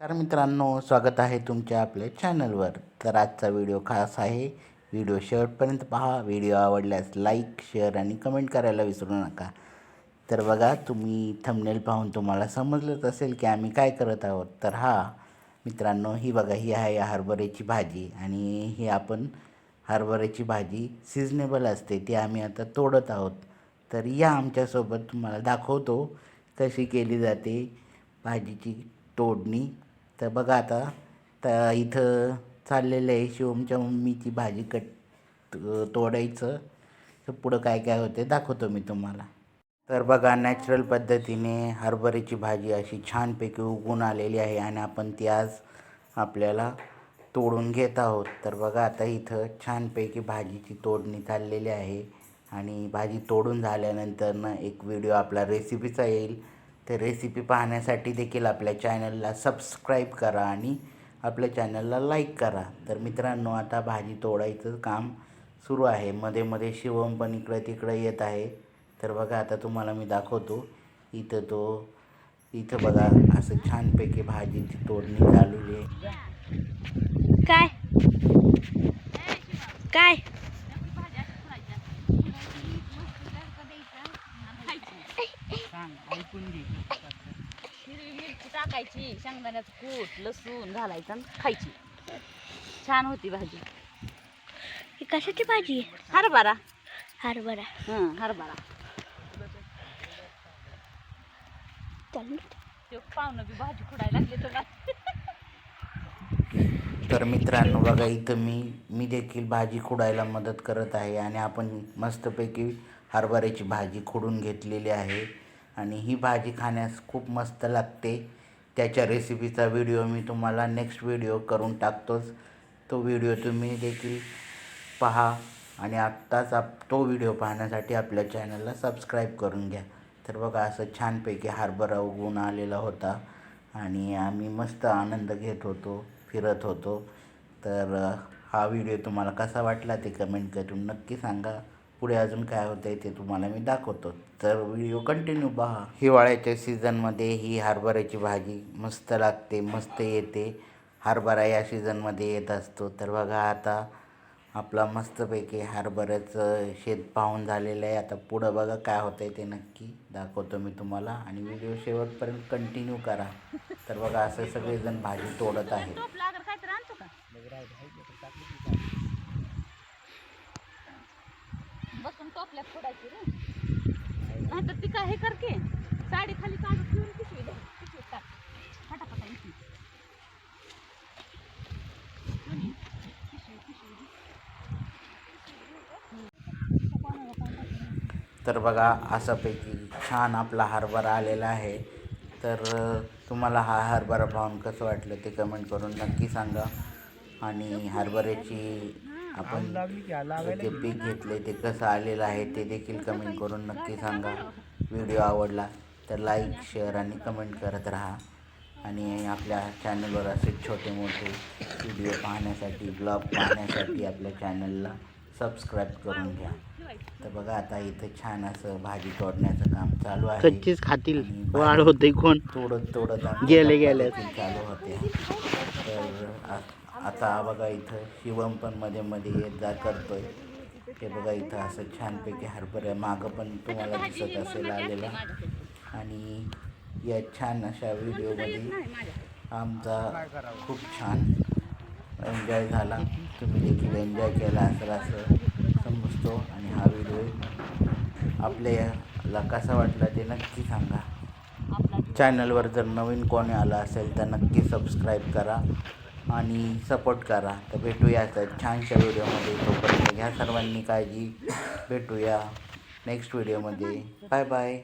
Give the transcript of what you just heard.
तर मित्रांनो स्वागत आहे तुमच्या आपल्या चॅनलवर. तर आजचा व्हिडिओ खास आहे व्हिडिओ शेवटपर्यंत पहा. व्हिडिओ आवडल्यास लाईक शेअर आणि कमेंट करायला विसरू नका. तर बघा तुम्ही थंबनेल पाहून तुम्हाला समजलंच असेल की आम्ही काय करत आहोत. तर हा मित्रांनो ही बघा ही आहे हरभऱ्याची भाजी आणि ही आपण हरभऱ्याची भाजी सिजनेबल असते ती आम्ही आता तोडत आहोत. तर या आमच्यासोबत तुम्हाला दाखवतो कशी केली जाते भाजीची तोडणी. तर बघा आता तर इथं चाललेलं आहे शिवमच्या मम्मीची भाजी कट तोडायचं. तर पुढं काय काय होते दाखवतो मी तुम्हाला. तर बघा नॅचरल पद्धतीने हरभऱ्याची भाजी अशी छानपैकी उगून आलेली आहे आणि आपण ती आज आपल्याला तोडून घेत आहोत. तर बघा आता इथं छानपैकी भाजीची तोडणी चाललेली आहे आणि भाजी तोडून झाल्यानंतर ना एक व्हिडिओ आपला रेसिपीचा येईल. तर रेसिपी पाहण्यासाठी देखील आपल्या चॅनलला सबस्क्राईब करा आणि आपल्या चॅनलला लाईक करा. तर मित्रांनो आता भाजी तोडायचं काम सुरू आहे. मध्ये मध्ये शिवम पण इकडं तिकडं येत आहे. तर बघा आता तुम्हाला मी दाखवतो. इथं तो इथं बघा असं छानपैकी भाजीची तोडणी चालू आहे काय काय हिरवी मिरची टाकायची शेंगदाण्याचं कूट लसूण घालायचं आणि खायची. छान होती भाजी. ही कशाची भाजी आहे? हरभरा. हरभरा. हं हरभरा. चालेल ते पाहुणं बी भाजी खुडायला लागले तर मित्रांनो बघा इथं मी मी देखील भाजी खुडायला मदत करत आहे आणि आपण मस्तपैकी हरभऱ्याची भाजी खुडून घेतलेली आहे. आणि ही भाजी खाण्यास खूप मस्त लागते. त्याच्या रेसिपीचा व्हिडिओ मी तुम्हाला नेक्स्ट व्हिडिओ करून टाकतोच. तो व्हिडिओ तुम्ही देखील पहा आणि आत्ताच आप तो व्हिडिओ पाहण्यासाठी आपल्या चॅनलला सबस्क्राईब करून घ्या. तर बघा असं छानपैकी हरभरा उगवून आलेला होता आणि आम्ही मस्त आनंद घेत होतो फिरत होतो. तर हा व्हिडिओ तुम्हाला कसा वाटला ते कमेंट करून नक्की सांगा. पुढे अजून काय होतं आहे ते तुम्हाला मी दाखवतो. तर व्हिडिओ कंटिन्यू पहा. हिवाळ्याच्या सीझनमध्ये ही हरभऱ्याची भाजी मस्त लागते मस्त येते. हरभरा या सीझनमध्ये येत असतो. तर बघा आता आपला मस्तपैकी हरभऱ्याचं शेत पाहून झालेलं आहे. आता पुढं बघा काय होतं आहे ते नक्की दाखवतो मी तुम्हाला. आणि व्हिडिओ शेवटपर्यंत कंटिन्यू करा. तर बघा असं सगळेजण भाजी तोडत आहेत टोप लागल काय तर आणतो का बसून फोडायची नाही तर ती काय हे कर साडी खाली काढून ठेवून पिशवी टाक. फटाफटा इथे तर बघा असापैकी छान आपला हरभरा आलेला आहे. तर तुम्हाला हा हरभरा पाहून कसं वाटलं ते कमेंट करून नक्की सांगा. आणि हरभऱ्याची आपण जे. पीक घेतले ते कसं आलेलं आहे ते देखील कमेंट करून नक्की सांगा. व्हिडिओ आवडला तर लाईक शेअर आणि कमेंट करत राहा. आणि आपल्या चॅनलवर असे छोटे मोठे व्हिडिओ पाहण्यासाठी ब्लॉग पाहण्यासाठी आपल्या चॅनलला सबस्क्राईब करून घ्या. तर बघा आता इथं छान असं भाजी तोडण्याचं काम चालू आहे. कच्चीच खातील. वाढ होते कोण? तोडत तोडत गेले गेले. चालू होते तर आता बघा इथं शिवम पण मध्ये मध्ये येत जा करतोय. ते बघा इथं असं छानपैकी हरभऱ्या मागं पण तुम्हाला दिसत असेल आलेला. आणि या छान अशा व्हिडिओमध्ये आमचा खूप छान एन्जॉय झाला. तुम्ही देखील एन्जॉय केला असेल असं समजतो. आणि हा व्हिडिओ आपल्याला कसा वाटला ते नक्की सांगा. चॅनलवर जर नवीन कोणी आला असेल तर नक्की सबस्क्राईब करा. आणि सपोर्ट करा. तर भेटूया तर छानशा व्हिडिओमध्ये. तोपर्यंत घ्या सर्वांनी काळजी. भेटूया नेक्स्ट व्हिडिओमध्ये बाय बाय